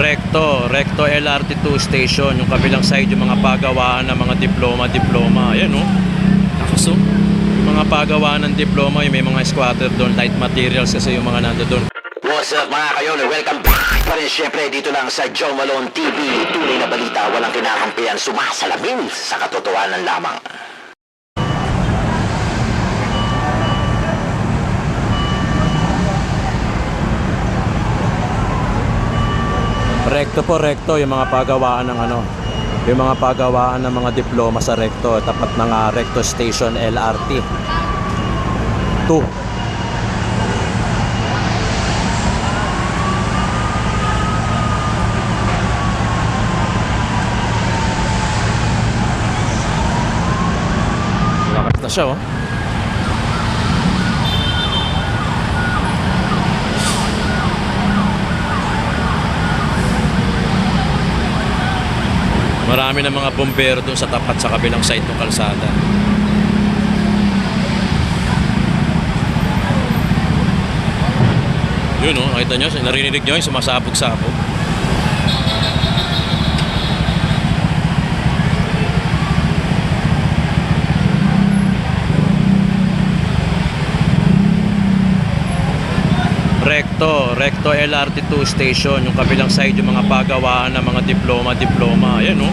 Recto, Recto LRT2 station, yung kabilang side yung mga pagawaan ng mga diploma, diploma. Ayan oh. Nakaso. Yung mga pagawaan ng diploma, yung may mga squatter doon, light materials kasi yung mga nando doon. What's up mga kayon? Welcome back pa rin syempre dito lang sa Joe Malone TV. Tunay na balita, walang kinakampihan, sumasalamin sa katotohanan lamang. Recto po, recto, yung mga pagawaan ng ano, yung mga pagawaan ng mga diploma sa recto, tapat ng ah, recto station LRT. 2. Lakas na siya oh. Marami ng mga bombero doon sa tapat sa kabilang side ng kalsada. Yun oh, nakita nyo, narinig nyo yung sumasabog-sabog. Recto, Recto LRT2 station, yung kabilang side yung mga pagawaan ng mga diploma, diploma. Ayan oh.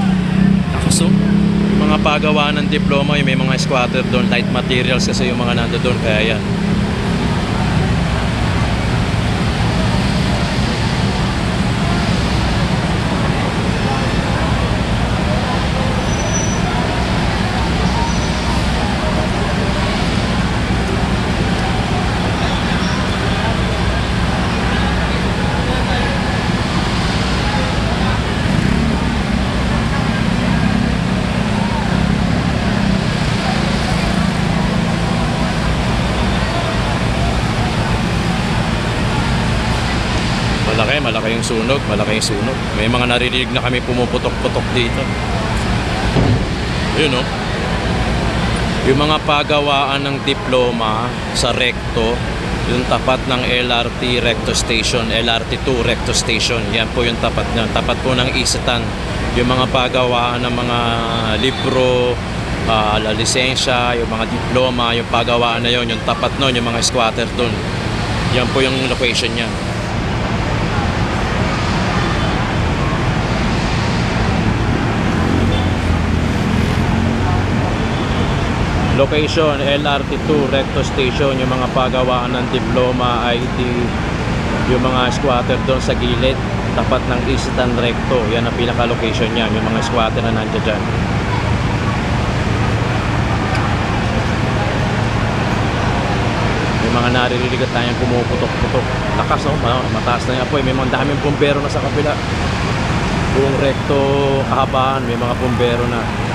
Nakaso. Yung mga pagawaan ng diploma, yung may mga squatter doon, light materials kasi yung mga nando doon, kaya yan. Malaki, yung sunog, malaki yung sunog. May mga naririnig na kami pumuputok-putok dito. Yun oh. Yung mga pagawaan ng diploma sa recto, yung tapat ng LRT Recto Station, LRT2 Recto Station, yan po yung tapat na, tapat po ng Isitan. Yung mga pagawaan ng mga libro, ah, la lisensya, yung mga diploma, yung pagawaan na yon, yung tapat nun, yung mga squatter dun. Yan po yung location niya. Location, LRT2, Recto Station, yung mga pagawaan ng diploma, ID, yung mga squatter doon sa gilid, tapat ng Eastern Recto. Yan ang pinaka-location niya, yung mga squatter na nandiyan dyan. May mga naririnig at tayong pumuputok-putok. Lakas oh, ma- mataas na yung apoy. May mga daming bumbero na sa kabila. Buong recto kahabaan, may mga bumbero na.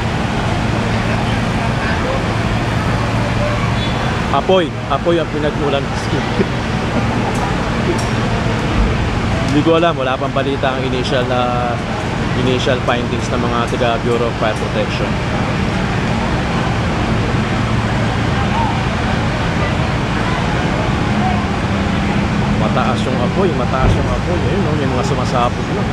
Apoy, apoy ang pinagmulan. Hindi ko alam, wala pang balita ang initial na initial findings ng mga taga Bureau of Fire Protection. Mataas yung apoy, mataas yung apoy. Ayun, no, may mga sumasapot na.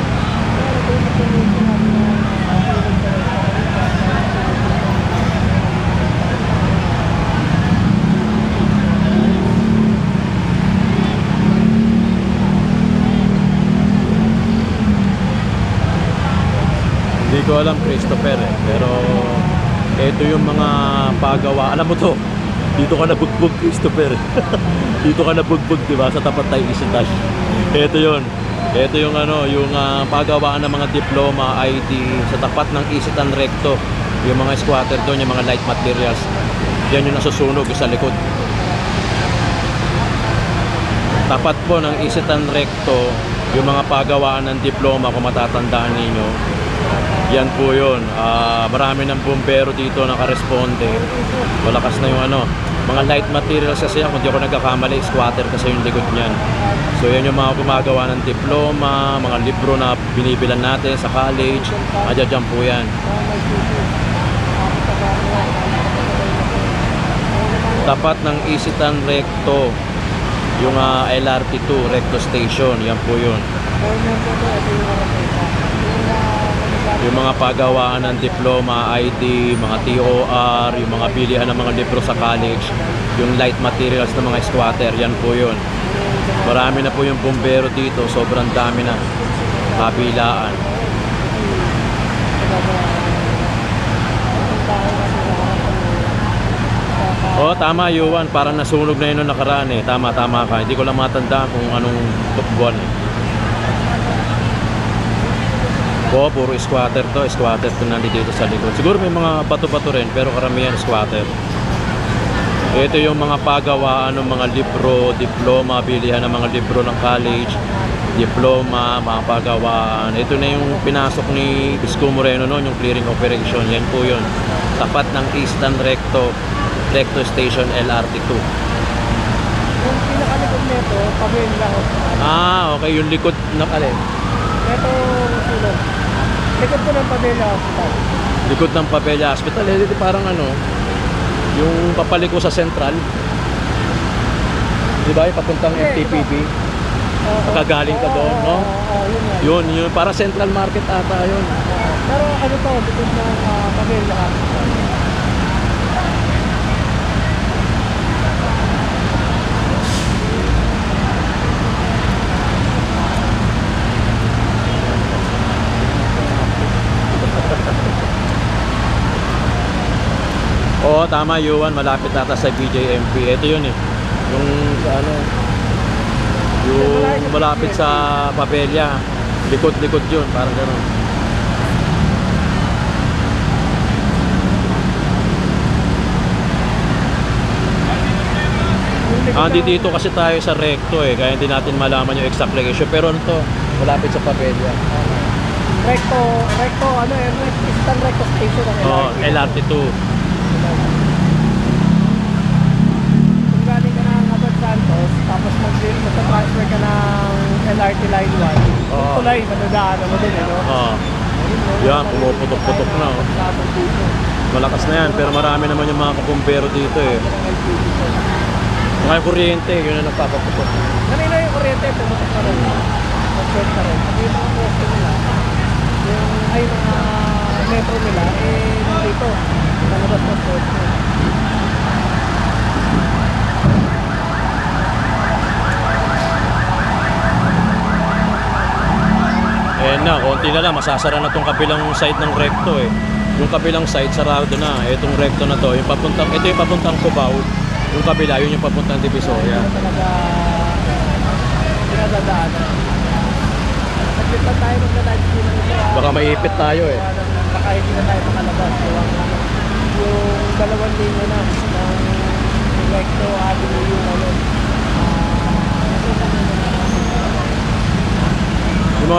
Ko alam Christopher eh. Pero ito yung mga pagawa. Alam mo to, dito ka nabugbog Christopher. dito ka nabugbog, di ba? Sa tapat tayo Isitash. Ito yun. Ito yung ano, yung ah, pagawaan ng mga diploma, ID sa tapat ng Isitan Recto. Yung mga squatter doon, yung mga light materials. Yan yung nasusunog sa likod. Tapat po ng Isitan Recto, yung mga pagawaan ng diploma, kung matatandaan ninyo, yan po yun. Ah, marami ng bumbero dito nakaresponde. Malakas na yung ano. Mga light materials kasi yan. Kung di ako nagkakamali, squatter kasi yung likod niyan. So yan yung mga gumagawa ng diploma, mga libro na binibilan natin sa college. Adya po yan. Tapat ng Isitan Recto. Yung ah, LRT2 Recto Station, yan po yun. Corner ko to, ito yung mga pesa. Yung uh, Yung mga pagawaan ng diploma, ID, mga TOR, yung mga bilihan ng mga libro sa college, yung light materials ng mga squatter, yan po yun. Marami na po yung bumbero dito, sobrang dami na. Kabilaan. Oo, tama Yuan, parang nasunog na yun nakaraan eh. Tama, tama ka. Hindi ko lang matandaan kung anong buwan eh. Oo, puro squatter to. Squatter to nandito dito sa likod. Siguro may mga bato-bato rin, pero karamihan squatter. Ito yung mga pagawaan ng mga libro, diploma, bilihan ng mga libro ng college, diploma, mga pagawaan. Ito na yung pinasok ni Isko Moreno noon, yung clearing operation. Yan po yun. Tapat ng Eastern Recto, Recto Station LRT2. Yung pinakalikod nito, Pamela Hospital. Ah, okay. Yung likod ng alin? Ito, sulong. Likod ko ng Pamela Hospital. Likod ng Papella Hospital. Eh, di parang ano, yung papaliko sa Central. Di ba? Papuntang MTPB. Oo. Nakagaling ka doon, no? Oo, oo, yun. Yun, yun. Para Central Market ata yun. Pero ano to, likod ng uh, Pamela Hospital. Oo, tama Yuan. Malapit ata sa BJMP. Ito yun eh. Yung sa ano, yung malapit sa Papella. Likod-likod yun. Parang likod Ah, dito kasi tayo sa recto eh. Kaya hindi natin malaman yung exact location. Pero ano to? Malapit sa Papella. Recto, recto, ano eh, recto, Recto Station ang Oo, LRT. LRT2. Kung galing ka ng Abad Santos, tapos mag-transfer ka ng LRT Line 1, Tulay, madadaanan mo din, ano? Oo. Yan, pumuputok-putok na, oh. Malakas na yan. Pero marami naman yung mga kapumpero dito eh. Mga kuryente, yun ang nagpapaputok. Kanina yung kuryente, pumutok pa rin. Mag-short pa rin. Pati yung mga poste nila, yung, ay, mga metro nila, eh, nandito. Nalabas ng poste. Eh na, konti na lang, masasara na tong kabilang side ng recto eh. Yung kabilang side, sarado na. Itong recto na to, yung papuntang, ito yung papuntang Cubao. Yung kabila, yun yung papuntang Divisoria. Talaga pinadadaanan. Saglit lang tayo ng ito. ah. Baka maipit tayo eh. Baka hindi na tayo makalabas. Yung, dalawang linya na ng Recto Avenue yung ano.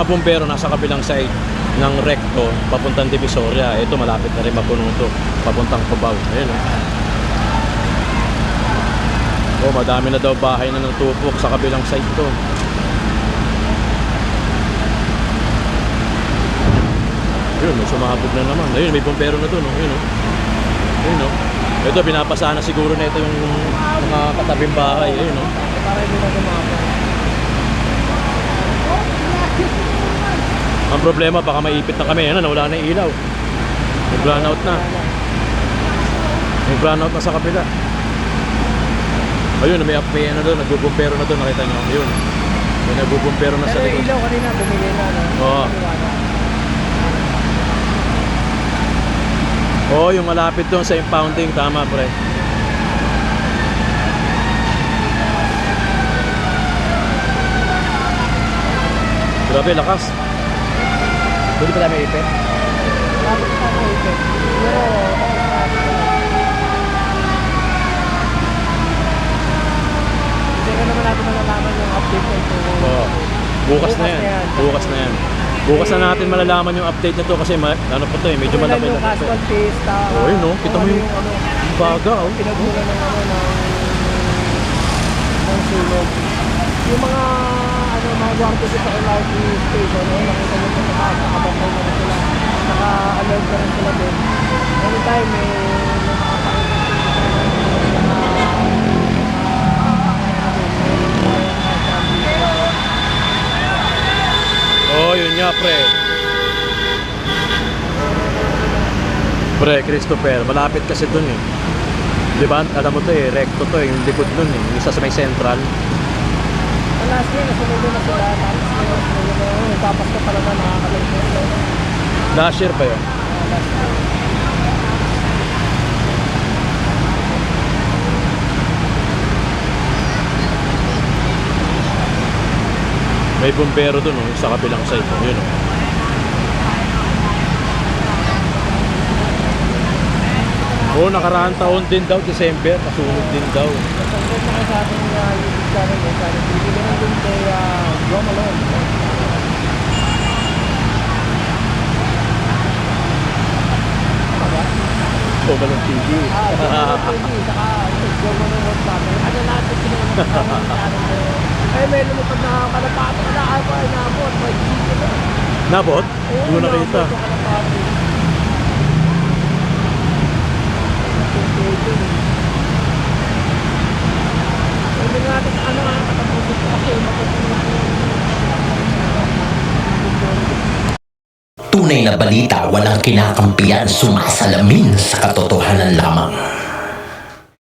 Mga bumbero nasa kabilang side ng recto, papuntang Divisoria. Ito, malapit na rin mapuno to. Papuntang Cubao. Ayun oh. Oh, madami na daw bahay na natupok sa kabilang side to. Ayun, may sumabog na naman. Ayun, may bumbero na doon. Oh. Ayun, oh. Ayun, oh. Ito, pinapasa na siguro na ito yung mga katabing bahay. Ayun, oh. Para hindi na gumapon. Ang problema, baka maipit na kami. Ano, nawala na yung ilaw. May brown out na. May brown out na sa kapila. Ayun, may, may ano doon, nagbubumpero na doon, nakita nyo. Ayun. May nagbubumpero na sa Pero likod. ilaw kanina bumili na. No? Oo. Oo, yung malapit doon sa impounding, tama pre. Grabe, lakas. Pwede pa tayo may ipit? Lapit pa ako ito. Pero, hindi ka naman natin malalaman yung update na ito. Oo. Bukas, na yan. Bukas na yan. Bukas na natin malalaman yung update nito kasi ma- ano po to eh, medyo malaki yung na ito. casualties, ta, Oo, yun, no? Kita mo ano yung- ano, Baga, oh. pinagmula ng ano, ng, ng sunog. Yung mga, nakabuhang ticket sa MRT station, eh, nakita nyo sa taas, nakabantay na rin sila. Naka-alert na rin sila din. Anytime, eh, Oh, yun nga pre. Pre, Christopher, malapit kasi dun eh. Di ba? Alam mo to eh, recto to eh, yung likod nun eh. Isa sa may central. Last year, nasunod na sila. Tapos ngayon, na. Tapos ka talaga nakakalagay. Last pa yun. May bumbero dun oh, sa kabilang side. Yun oh. Oo, oh, nakaraang taon din daw, December, kasunod din daw. Nag-subscribe na sa ating uh, YouTube channel. Eh, channel TV. Ganun din kay uh, Joe Malone. So, Balong TV. Ah, Malone TV. Saka Malone World Channel. Ano ng channel ko. Eh, may lumipad na kalapate ka na. Ay, pa, inabot. May na. Nabot? Oo, Hindi ko nakita. inabot yung kalapate. Hindi natin ano nga katapusin ko kasi matutunan ko Tunay na balita walang kinakampiyan sumasalamin sa katotohanan lamang.